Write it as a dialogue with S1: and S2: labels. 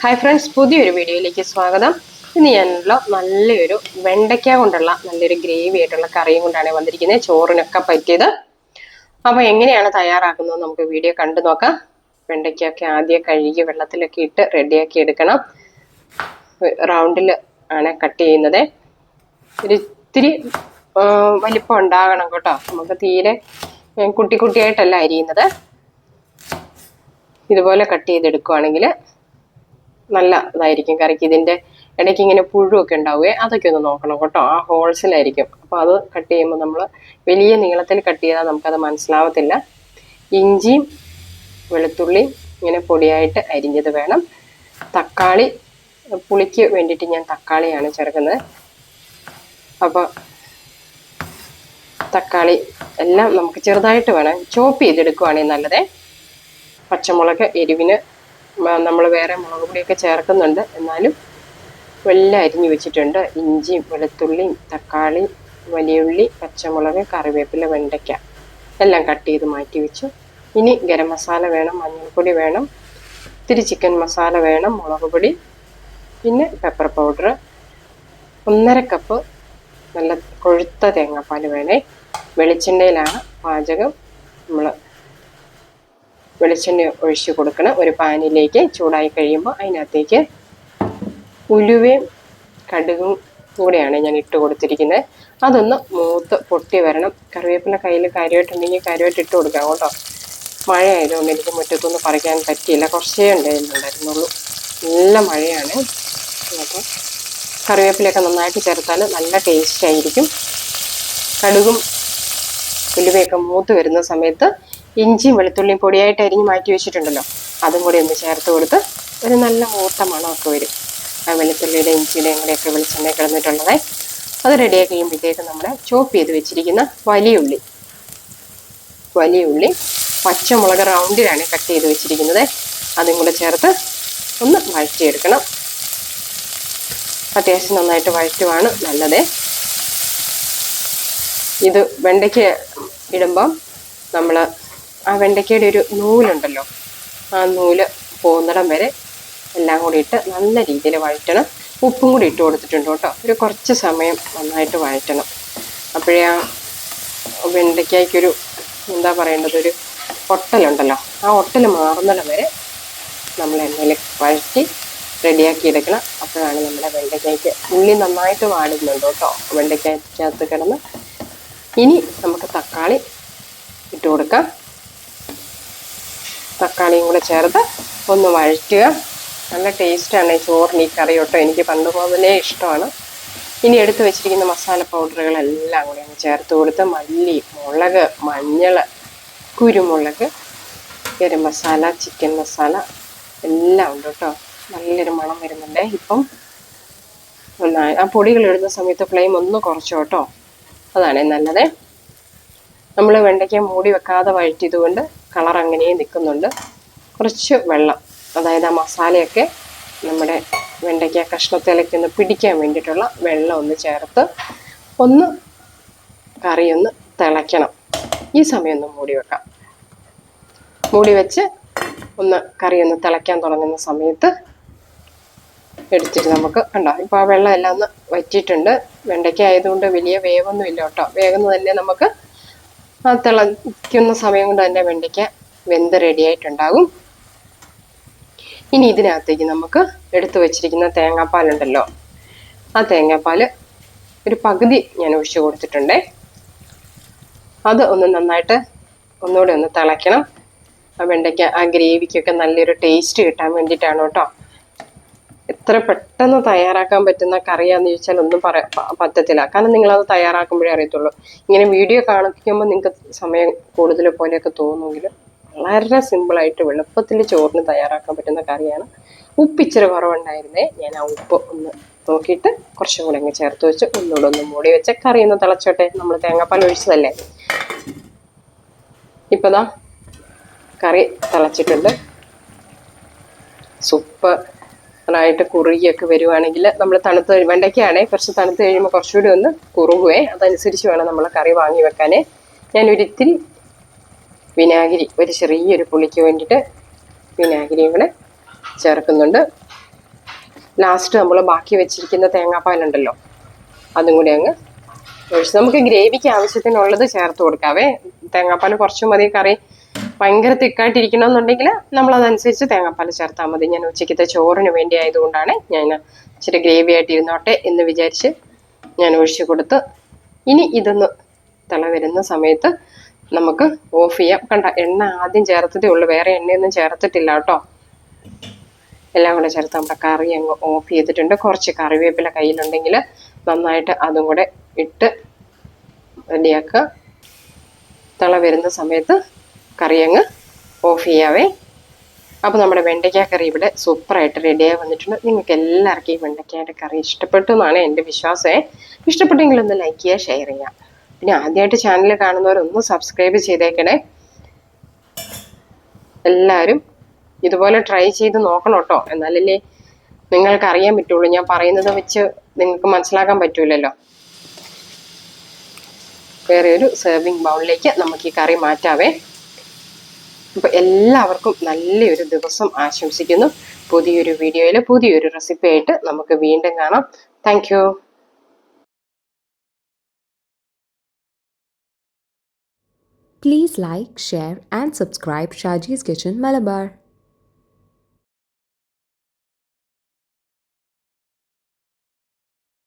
S1: Hi friends പുതിയൊരു വീഡിയോയിലേക്ക് സ്വാഗതം. ഇന്ന് ഞാനുള്ള നല്ലൊരു വെണ്ടയ്ക്ക കൊണ്ടുള്ള നല്ലൊരു ഗ്രേവി ആയിട്ടുള്ള കറിയും കൊണ്ടാണ് വന്നിരിക്കുന്നത് ചോറിനൊക്കെ പറ്റിയത്. അപ്പോൾ എങ്ങനെയാണ് തയ്യാറാക്കുന്നത് നമുക്ക് വീഡിയോ കണ്ടു നോക്കാം. വെണ്ടയ്ക്കൊക്കെ ആദ്യം കഴുകി വെള്ളത്തിലൊക്കെ ഇട്ട് റെഡിയാക്കി എടുക്കണം. റൗണ്ടിൽ ആണ് കട്ട് ചെയ്യുന്നത്. ഒരു ഇത്തിരി വലിപ്പം ഉണ്ടാകണം കേട്ടോ. നമുക്ക് തീരെ കുട്ടി കുട്ടിയായിട്ടല്ല അരിയുന്നത്. ഇതുപോലെ കട്ട് ചെയ്തെടുക്കുവാണെങ്കിൽ നല്ല ഇതായിരിക്കും. കറിക്ക് ഇതിന്റെ ഇടയ്ക്ക് ഇങ്ങനെ പുഴുവൊക്കെ ഉണ്ടാവുകയെ അതൊക്കെ ഒന്ന് നോക്കണം കേട്ടോ. ആ ഹോൾസിലായിരിക്കും. അപ്പോൾ അത് കട്ട് ചെയ്യുമ്പോൾ നമ്മൾ വലിയ നീളത്തിൽ കട്ട് ചെയ്താൽ നമുക്കത് മനസ്സിലാവത്തില്ല. ഇഞ്ചിയും വെളുത്തുള്ളിയും ഇങ്ങനെ പൊടിയായിട്ട് അരിഞ്ഞത് വേണം. തക്കാളി പുളിക്ക് വേണ്ടിയിട്ട് ഞാൻ തക്കാളിയാണ് ചേർക്കുന്നത്. അപ്പോൾ തക്കാളി എല്ലാം നമുക്ക് ചെറുതായിട്ട് വേണം. ചോപ്പ് ചെയ്തെടുക്കുവാണെങ്കിൽ നല്ലതേ. പച്ചമുളക് എരിവിന് നമ്മൾ വേറെ മുളക് പൊടിയൊക്കെ ചേർക്കുന്നുണ്ട്. എന്നാലും എല്ലാം അരിഞ്ഞു വെച്ചിട്ടുണ്ട്. ഇഞ്ചി വെളുത്തുള്ളിയും തക്കാളി വലിയുള്ളി പച്ചമുളക് കറിവേപ്പില വെണ്ടയ്ക്ക എല്ലാം കട്ട് ചെയ്ത് മാറ്റി വെച്ചു. ഇനി ഗരം മസാല വേണം മഞ്ഞൾപ്പൊടി വേണം ഇത്തിരി ചിക്കൻ മസാല വേണം മുളക് പൊടി പിന്നെ പെപ്പർ പൗഡർ ഒന്നര കപ്പ് നല്ല കൊഴുത്ത തേങ്ങാപ്പാൽ വേണേ. വെളിച്ചെണ്ണയിലാണ് പാചകം. നമ്മൾ വെളിച്ചെണ്ണ ഒഴിച്ച് കൊടുക്കണം. ഒരു പാനിലേക്ക് ചൂടായി കഴിയുമ്പോൾ അതിനകത്തേക്ക് ഉലുവയും കടുകും കൂടെയാണ് ഞാൻ ഇട്ട് കൊടുത്തിരിക്കുന്നത്. അതൊന്ന് മൂത്ത് പൊട്ടി വരണം. കറിവേപ്പിന്റെ കയ്യിൽ കാര്യമായിട്ടുണ്ടെങ്കിൽ കാര്യമായിട്ട് ഇട്ട് കൊടുക്കാം കേട്ടോ. മഴ ആയതുകൊണ്ട് എനിക്ക് മുറ്റത്തൊന്നും പറിക്കാൻ പറ്റിയില്ല. കുറച്ചേ ഉണ്ടായിരുന്നുണ്ടായിരുന്നുള്ളൂ നല്ല മഴയാണ്. അപ്പോൾ കറിവേപ്പിലയൊക്കെ നന്നായിട്ട് ചേർത്താൽ നല്ല ടേസ്റ്റ് ആയിരിക്കും. കടുകും ഉലുവയൊക്കെ മൂത്ത് വരുന്ന സമയത്ത് ഇഞ്ചിയും വെളുത്തുള്ളിയും പൊടിയായിട്ട് അരിഞ്ഞ് മാറ്റി വെച്ചിട്ടുണ്ടല്ലോ. അതും കൂടി ഒന്ന് ചേർത്ത് കൊടുത്ത് ഒരു നല്ല മൂത്ത മണമൊക്കെ വരും. ആ വെളുത്തുള്ളിയുടെ ഇഞ്ചിയുടെയും കൂടെയൊക്കെ വെളിച്ചെണ്ണ കിടന്നിട്ടുള്ളത്. അത് റെഡിയാക്കി കഴിയുമ്പോഴത്തേക്ക് നമ്മൾ ചോപ്പ് ചെയ്ത് വെച്ചിരിക്കുന്ന വലിയ ഉള്ളി. വലിയ ഉള്ളി പച്ചമുളക് റൗണ്ടിലാണ് കട്ട് ചെയ്ത് വെച്ചിരിക്കുന്നത്. അതും കൂടെ ചേർത്ത് ഒന്ന് വഴറ്റിയെടുക്കണം. അത്യാവശ്യം നന്നായിട്ട് വഴറ്റുവാണ് നല്ലത്. ഇത് വെണ്ടയ്ക്ക് ഇടുമ്പം നമ്മൾ ആ വെണ്ടയ്ക്കയുടെ ഒരു നൂലുണ്ടല്ലോ. ആ നൂൽ പോകുന്നിടം വരെ എല്ലാം കൂടി ഇട്ട് നല്ല രീതിയിൽ വഴറ്റണം. ഉപ്പും കൂടി ഇട്ട് കൊടുത്തിട്ടുണ്ട് കേട്ടോ. ഒരു കുറച്ച് സമയം നന്നായിട്ട് വഴറ്റണം. അപ്പോഴേ ആ വെണ്ടയ്ക്കായ്ക്കൊരു എന്താ പറയേണ്ടത്? ഒരു ഒട്ടലുണ്ടല്ലോ. ആ ഒട്ടൽ മാറുന്നിടം വരെ നമ്മൾ എണ്ണയിൽ വഴറ്റി റെഡിയാക്കി എടുക്കണം. അപ്പോഴാണ് നമ്മുടെ വെണ്ടയ്ക്കായ്ക്ക് ഉള്ളി നന്നായിട്ട് വാടുന്നുണ്ട് കേട്ടോ. വെണ്ടയ്ക്കകത്ത് കിടന്ന് ഇനി നമുക്ക് തക്കാളി ഇട്ട് കൊടുക്കാം. തക്കാളിയും കൂടെ ചേർത്ത് ഒന്ന് വഴറ്റുക. നല്ല ടേസ്റ്റാണ് ഈ ചോറിന് ഈ കറി കേട്ടോ. എനിക്ക് പണ്ട് മുതലേ ഇഷ്ടമാണ്. ഇനി എടുത്തു വെച്ചിരിക്കുന്ന മസാല പൗഡറുകളെല്ലാം കൂടെ അങ്ങ് ചേർത്ത് കൊടുത്ത് മല്ലി മുളക് മഞ്ഞൾ കുരുമുളക് ഗരം മസാല ചിക്കൻ മസാല എല്ലാം ഉണ്ട് കേട്ടോ. നല്ലൊരു മണം വരുന്നുണ്ട്. ഇപ്പം ഒന്നായി ആ പൊടികൾ ഇടുന്ന സമയത്ത് ഫ്ലെയിം ഒന്ന് കുറച്ചു കേട്ടോ. അതാണ് നല്ലത്. നമ്മൾ വെണ്ടയ്ക്ക മൂടി വെക്കാതെ വഴറ്റിയതുകൊണ്ട് കളർ അങ്ങനെ നിൽക്കുന്നുണ്ട്. കുറച്ച് വെള്ളം അതായത് ആ മസാലയൊക്കെ നമ്മുടെ വെണ്ടയ്ക്ക കഷ്ണത്തിലേക്ക് ഒന്ന് പിടിക്കാൻ വേണ്ടിയിട്ടുള്ള വെള്ളം ഒന്ന് ചേർത്ത് ഒന്ന് കറി ഒന്ന് തിളയ്ക്കണം. ഈ സമയം ഒന്ന് മൂടി വെക്കാം. മൂടി വെച്ച് ഒന്ന് കറി ഒന്ന് തിളയ്ക്കാൻ തുടങ്ങുന്ന സമയത്ത് എടുത്തിട്ട് നമുക്ക് കണ്ടോ ഇപ്പോൾ ആ വെള്ളം എല്ലാം ഒന്ന് വറ്റിയിട്ടുണ്ട്. വെണ്ടയ്ക്ക ആയതുകൊണ്ട് വലിയ വേവൊന്നും ഇല്ല കേട്ടോ. വേഗം തന്നെ നമുക്ക് ആ തിളയ്ക്കുന്ന സമയം കൊണ്ട് തന്നെ വെണ്ടയ്ക്ക വെന്ത് റെഡി ആയിട്ടുണ്ടാകും. ഇനി ഇതിനകത്തേക്ക് നമുക്ക് എടുത്തു വെച്ചിരിക്കുന്ന തേങ്ങാപ്പാലുണ്ടല്ലോ ആ തേങ്ങാപ്പാൽ ഒരു പകുതി ഞാൻ ഒഴിച്ചു കൊടുത്തിട്ടുണ്ടേ. അത് ഒന്ന് നന്നായിട്ട് ഒന്നുകൂടെ ഒന്ന് തിളയ്ക്കണം. ആ വെണ്ടയ്ക്ക ആ ഗ്രേവിക്കൊക്കെ നല്ലൊരു ടേസ്റ്റ് കിട്ടാൻ വേണ്ടിയിട്ടാണ് കേട്ടോ. എത്ര പെട്ടെന്ന് തയ്യാറാക്കാൻ പറ്റുന്ന കറിയാന്ന് ചോദിച്ചാൽ ഒന്നും പറയാ പ- പറ്റത്തില്ല. കാരണം നിങ്ങളത് തയ്യാറാക്കുമ്പോഴേ അറിയത്തുള്ളൂ. ഇങ്ങനെ വീഡിയോ കാണിക്കുമ്പോൾ നിങ്ങൾക്ക് സമയം കൂടുതൽ പോലെയൊക്കെ തോന്നുമെങ്കിൽ വളരെ സിമ്പിളായിട്ട് എളുപ്പത്തിൽ ചോറിന് തയ്യാറാക്കാൻ പറ്റുന്ന കറിയാണ്. ഉപ്പിച്ചിരി കുറവുണ്ടായിരുന്നേ. ഞാൻ ആ ഉപ്പ് ഒന്ന് നോക്കിയിട്ട് കുറച്ചും കൂടെ അങ്ങ് ചേർത്ത് വെച്ച് ഒന്നുകൂടെ ഒന്ന് മൂടി വെച്ച് കറി ഒന്ന് തിളച്ചോട്ടെ. നമ്മൾ തേങ്ങാപ്പാൽ ഒഴിച്ചതല്ലേ? ഇപ്പതാ കറി തിളച്ചിട്ടുണ്ട്. സൂപ്പ് ആയിട്ട് കുറുകിയൊക്കെ വരുവാണെങ്കിൽ നമ്മൾ തണുത്ത് വെണ്ടയ്ക്കയാണേ കുറച്ച് തണുത്ത് കഴിയുമ്പോൾ കുറച്ചുകൂടി ഒന്ന് കുറുകുവേ. അതനുസരിച്ച് വേണം നമ്മൾ കറി വാങ്ങി വെക്കാനേ. ഞാനൊരിത്തിരി വിനാഗിരി ഒരു ചെറിയൊരു പുളിക്ക് വേണ്ടിയിട്ട് വിനാഗിരി കൂടെ ചേർക്കുന്നുണ്ട്. ലാസ്റ്റ് നമ്മൾ ബാക്കി വെച്ചിരിക്കുന്ന തേങ്ങാപ്പാലുണ്ടല്ലോ അതും കൂടി അങ്ങ് ഒഴിച്ച്. നമുക്ക് ഗ്രേവിക്ക് ആവശ്യത്തിനുള്ളത് ചേർത്ത് കൊടുക്കാവേ. തേങ്ങാപ്പാൽ കുറച്ചും മതി കറി ഭയങ്കര തിക്കായിട്ടിരിക്കണമെന്നുണ്ടെങ്കിൽ നമ്മൾ അതനുസരിച്ച് തേങ്ങാപ്പാൽ ചേർത്താൽ മതി. ഞാൻ ഉച്ചയ്ക്കത്തെ ചോറിന് വേണ്ടി ആയതുകൊണ്ടാണ് ഞാൻ ഇച്ചിരി ഗ്രേവി ആയിട്ട് ഇരുന്നോട്ടെ എന്ന് വിചാരിച്ച് ഞാൻ ഒഴിച്ചു കൊടുത്ത് ഇനി ഇതൊന്ന് തിള വരുന്ന സമയത്ത് നമുക്ക് ഓഫ് ചെയ്യാം. കണ്ട എണ്ണ ആദ്യം ചേർത്തതേ ഉള്ളൂ. വേറെ എണ്ണയൊന്നും ചേർത്തിട്ടില്ല കേട്ടോ. എല്ലാം കൂടെ ചേർത്ത് നമ്മുടെ കറി അങ്ങ് ഓഫ് ചെയ്തിട്ടുണ്ട്. കുറച്ച് കറിവേപ്പില കയ്യിലുണ്ടെങ്കിൽ നന്നായിട്ട് അതും കൂടെ ഇട്ട് റെഡിയാക്കുക തിള വരുന്ന സമയത്ത് കറി അങ്ങ് ഓഫ് ചെയ്യാവേ. അപ്പോൾ നമ്മുടെ വെണ്ടയ്ക്ക കറി ഇവിടെ സൂപ്പറായിട്ട് റെഡിയായി വന്നിട്ടുണ്ട്. നിങ്ങൾക്ക് എല്ലാവർക്കും ഈ വെണ്ടയ്ക്കയുടെ കറി ഇഷ്ടപ്പെട്ടു എന്നാണ് എന്റെ വിശ്വാസമേ. ഇഷ്ടപ്പെട്ടെങ്കിൽ ഒന്ന് ലൈക്ക് ചെയ്യുക ഷെയർ ചെയ്യുക. പിന്നെ ആദ്യമായിട്ട് ചാനൽ കാണുന്നവരൊന്ന് സബ്സ്ക്രൈബ് ചെയ്തേക്കണേ. എല്ലാവരും ഇതുപോലെ ട്രൈ ചെയ്ത് നോക്കണം കേട്ടോ. എന്നാലല്ലേ നിങ്ങൾക്ക് അറിയാൻ പറ്റുള്ളൂ. ഞാൻ പറയുന്നത് വെച്ച് നിങ്ങൾക്ക് മനസ്സിലാക്കാൻ പറ്റൂലല്ലോ. വേറെ ഒരു സെർവിങ് ബൗളിലേക്ക് നമുക്ക് ഈ കറി മാറ്റാവേ. അപ്പൊ എല്ലാവർക്കും നല്ലൊരു ദിവസം ആശംസിക്കുന്നു. പുതിയൊരു വീഡിയോയിൽ പുതിയൊരു റെസിപ്പി ആയിട്ട് നമുക്ക് വീണ്ടും കാണാം. Thank
S2: Please like, share, and subscribe Shaji's Kitchen Malabar.